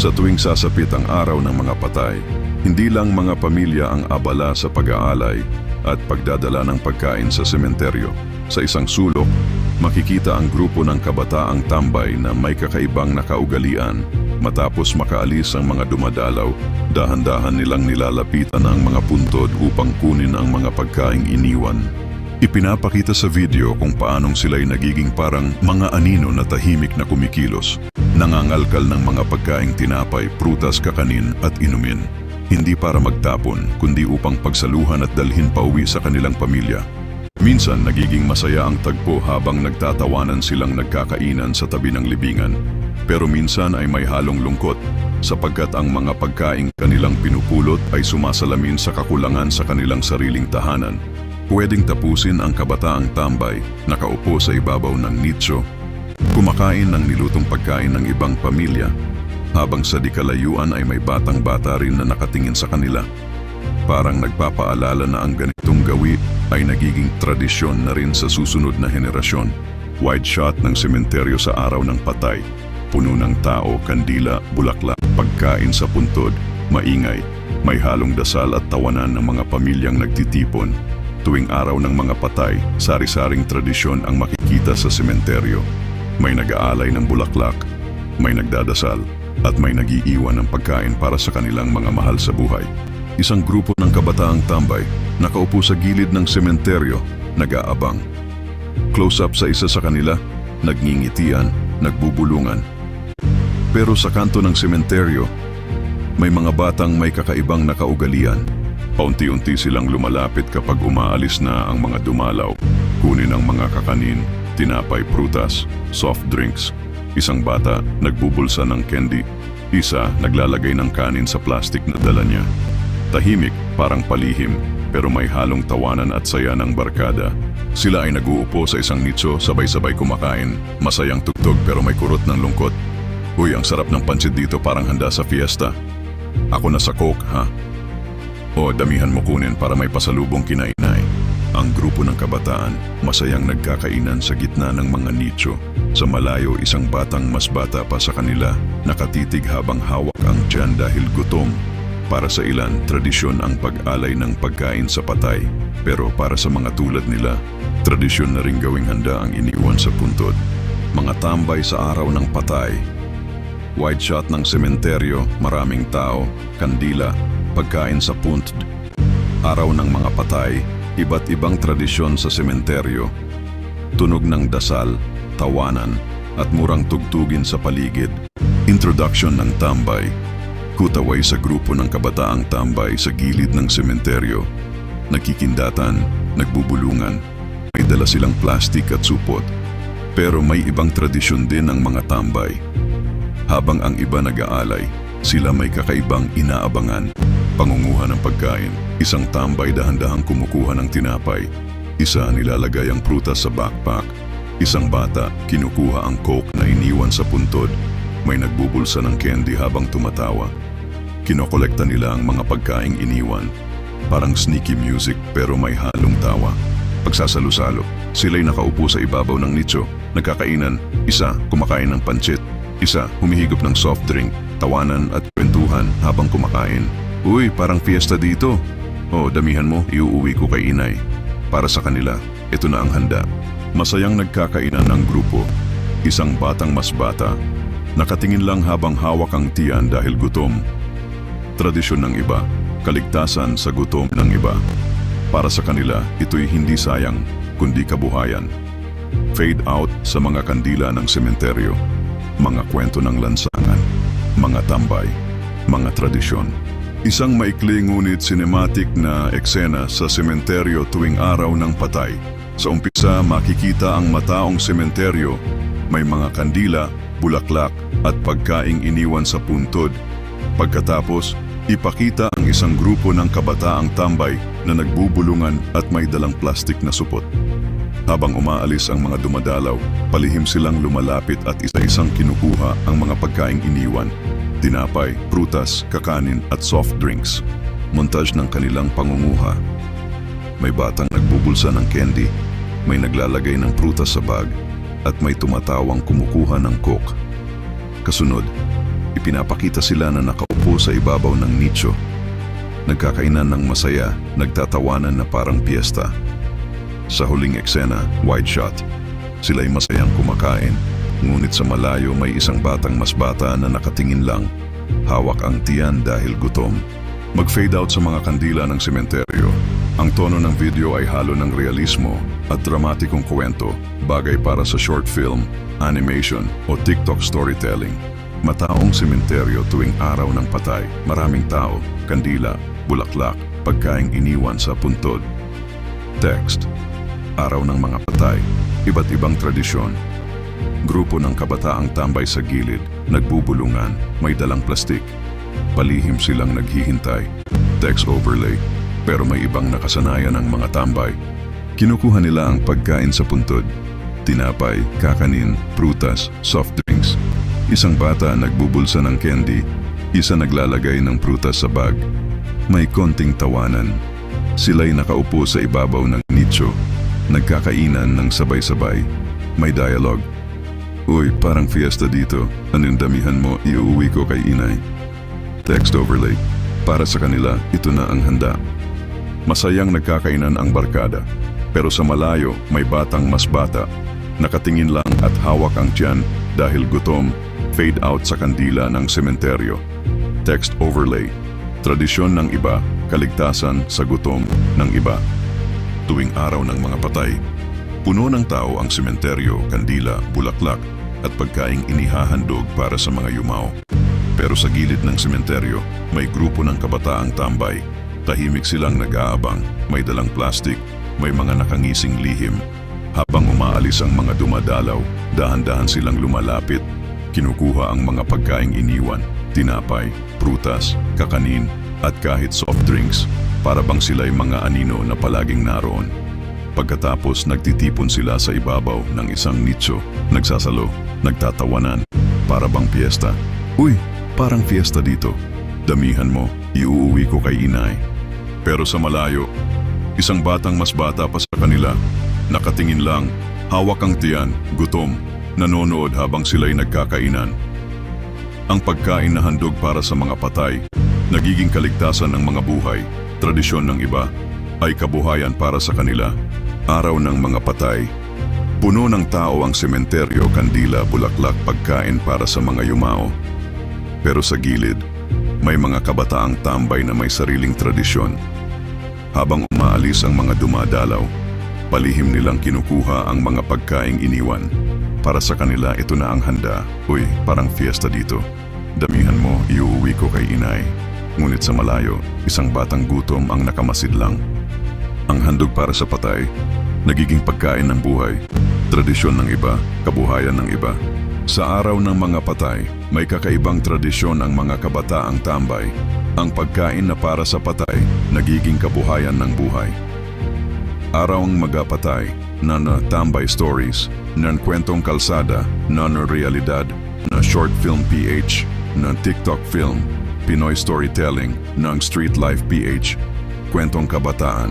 Sa tuwing sasapit ang araw ng mga patay, hindi lang mga pamilya ang abala sa pag-aalay at pagdadala ng pagkain sa sementeryo. Sa isang sulok, makikita ang grupo ng kabataang tambay na may kakaibang nakaugalian. Matapos makaalis ang mga dumadalaw, dahan-dahan nilang nilalapitan ang mga puntod upang kunin ang mga pagkaing iniwan. Ipinapakita sa video kung paanong sila'y nagiging parang mga anino na tahimik na kumikilos, nangangalkal ng mga pagkaing tinapay, prutas, kakanin at inumin. Hindi para magtapon, kundi upang pagsaluhan at dalhin pauwi sa kanilang pamilya. Minsan nagiging masaya ang tagpo habang nagtatawanan silang nagkakainan sa tabi ng libingan. Pero minsan ay may halong lungkot sapagkat ang mga pagkaing kanilang pinupulot ay sumasalamin sa kakulangan sa kanilang sariling tahanan. Pwedeng tapusin ang kabataang tambay, nakaupo sa ibabaw ng nicho, kumakain ng nilutong pagkain ng ibang pamilya, habang sa di kalayuan ay may batang-bata rin na nakatingin sa kanila. Parang nagpapaalala na ang ganitong gawi ay nagiging tradisyon na rin sa susunod na henerasyon. Wide shot ng sementeryo sa araw ng patay. Puno ng tao, kandila, bulaklak, pagkain sa puntod, maingay, may halong dasal at tawanan ng mga pamilyang nagtitipon. Tuwing araw ng mga patay, sari-saring tradisyon ang makikita sa sementeryo. May nag-aalay ng bulaklak, may nagdadasal, at may nagiiwan ng pagkain para sa kanilang mga mahal sa buhay. Isang grupo ng kabataang tambay, nakaupo sa gilid ng sementeryo, nag-aabang. Close-up sa isa sa kanila, nagngingitian, nagbubulungan. Pero sa kanto ng sementeryo, may mga batang may kakaibang nakaugalian. Paunti-unti silang lumalapit kapag umaalis na ang mga dumalaw. Kunin ang mga kakanin, tinapay, prutas, soft drinks. Isang bata nagbubulsa ng candy. Isa naglalagay ng kanin sa plastic na dala niya. Tahimik, parang palihim, pero may halong tawanan at saya ng barkada. Sila ay naguupo sa isang nicho, sabay-sabay kumakain. Masayang tugtog pero may kurot ng lungkot. Uy, ang sarap ng pansit dito parang handa sa fiesta. Ako na sa coke, ha? O damihan mo kunin para may pasalubong kinainay. Ang grupo ng kabataan, masayang nagkakainan sa gitna ng mga nicho. Sa malayo, isang batang mas bata pa sa kanila, nakatitig habang hawak ang tiyan dahil gutom. Para sa ilan, tradisyon ang pag-alay ng pagkain sa patay. Pero para sa mga tulad nila, tradisyon na rin gawing handa ang iniwan sa puntod. Mga tambay sa araw ng patay. Wide shot ng sementeryo, maraming tao, kandila, pagkain sa puntod. Araw ng mga patay, iba't ibang tradisyon sa sementeryo. Tunog ng dasal, tawanan, at murang tugtugin sa paligid. Introduction ng tambay. Kutaway sa grupo ng kabataang tambay sa gilid ng sementeryo. Nakikindatan, nagbubulungan, may dala silang plastik at supot. Pero may ibang tradisyon din ng mga tambay. Habang ang iba nag-aalay, sila may kakaibang inaabangan. Pangunguha ng pagkain, isang tambay dahan-dahang kumukuha ng tinapay. Isa nilalagay ang prutas sa backpack. Isang bata kinukuha ang coke na iniwan sa puntod. May nagbubulsa ng candy habang tumatawa. Kinokolekta nila ang mga pagkaing iniwan. Parang sneaky music pero may halong tawa. Pagsasalo-salo, sila'y nakaupo sa ibabaw ng nicho, nagkakainan, isa kumakain ng pancit, isa humihigop ng soft drink, tawanan at kwentuhan habang kumakain. Uy, parang fiesta dito. O, damihan mo, iuuwi ko kay inay. Para sa kanila, ito na ang handa. Masayang nagkakainan ng grupo. Isang batang mas bata. Nakatingin lang habang hawak ang tiyan dahil gutom. Tradisyon ng iba, kaligtasan sa gutom ng iba. Para sa kanila, ito'y hindi sayang, kundi kabuhayan. Fade out sa mga kandila ng sementeryo, mga kwento ng lansangan, mga tambay, mga tradisyon. Isang maikli ngunit cinematic na eksena sa sementeryo tuwing araw ng patay. Sa umpisa makikita ang mataong sementeryo, may mga kandila, bulaklak at pagkaing iniwan sa puntod. Pagkatapos, ipakita ang isang grupo ng kabataang tambay na nagbubulungan at may dalang plastik na supot. Habang umaalis ang mga dumadalaw, palihim silang lumalapit at isa-isang kinukuha ang mga pagkaing iniwan. Tinapay, prutas, kakanin at soft drinks. Montage ng kanilang pangunguha. May batang nagbubulsa ng candy, may naglalagay ng prutas sa bag, at may tumatawang kumukuha ng coke. Kasunod, ipinapakita sila na nakaupo sa ibabaw ng nicho. Nagkakainan ng masaya, nagtatawanan na parang piyesta. Sa huling eksena, wide shot. Sila'y masayang kumakain, ngunit sa malayo may isang batang mas bata na nakatingin lang. Hawak ang tiyan dahil gutom. Mag-fade out sa mga kandila ng sementeryo. Ang tono ng video ay halo ng realismo at dramatikong kwento, bagay para sa short film, animation o TikTok storytelling. Mataong sementeryo tuwing araw ng patay, maraming tao, kandila, bulaklak, pagkaing iniwan sa puntod. Text Araw ng mga patay, iba't ibang tradisyon. Grupo ng kabataang tambay sa gilid, nagbubulungan, may dalang plastik. Palihim silang naghihintay. Text overlay, pero may ibang nakasanayan ng mga tambay. Kinukuha nila ang pagkain sa puntod. Tinapay, kakanin, prutas, soft drinks. Isang bata nagbubulsa ng candy, isa naglalagay ng prutas sa bag. May konting tawanan. Sila'y nakaupo sa ibabaw ng nicho, nagkakainan ng sabay-sabay. May dialogue. Uy, parang fiesta dito. Anong damihan mo, iuwi ko kay inay. Text overlay. Para sa kanila, ito na ang handa. Masayang nagkakainan ang barkada. Pero sa malayo, may batang mas bata. Nakatingin lang at hawak ang tiyan dahil gutom, fade out sa kandila ng sementeryo. Text overlay. Tradisyon ng iba, kaligtasan sa gutom ng iba. Tuwing araw ng mga patay, puno ng tao ang sementeryo, kandila, bulaklak at pagkaing inihahandog para sa mga yumao. Pero sa gilid ng sementeryo, may grupo ng kabataang tambay. Tahimik silang nag-aabang, may dalang plastik, may mga nakangising lihim. Habang umaalis ang mga dumadalaw, dahan-dahan silang lumalapit. Kinukuha ang mga pagkaing iniwan, tinapay, prutas, kakanin, at kahit soft drinks, para bang sila'y mga anino na palaging naroon. Pagkatapos nagtitipon sila sa ibabaw ng isang nicho, nagsasalo, nagtatawanan, para bang piyesta. Uy, parang fiesta dito. Damihan mo, iuuwi ko kay inay. Pero sa malayo, isang batang mas bata pa sa kanila, nakatingin lang, hawak ang tiyan, gutom, nanonood habang sila'y nagkakainan. Ang pagkain na handog para sa mga patay, nagiging kaligtasan ng mga buhay, tradisyon ng iba, ay kabuhayan para sa kanila. Araw ng mga patay, puno ng tao ang sementeryo, kandila, bulaklak, pagkain para sa mga yumao. Pero sa gilid, may mga kabataang tambay na may sariling tradisyon. Habang umaalis ang mga dumadalaw, palihim nilang kinukuha ang mga pagkaing iniwan. Para sa kanila ito na ang handa. Uy, parang fiesta dito. Damihan mo, iuwi ko kay inay. Ngunit sa malayo, isang batang gutom ang nakamasid lang. Ang handog para sa patay, nagiging pagkain ng buhay, tradisyon ng iba, kabuhayan ng iba. Sa araw ng mga patay, may kakaibang tradisyon ang mga kabataang tambay. Ang pagkain na para sa patay, nagiging kabuhayan ng buhay. Araw ang magapatay, na na tambay stories, na kwentong kalsada, na na realidad, na short film PH, na TikTok film, Pinoy storytelling, ng Street Life PH, kwentong kabataan,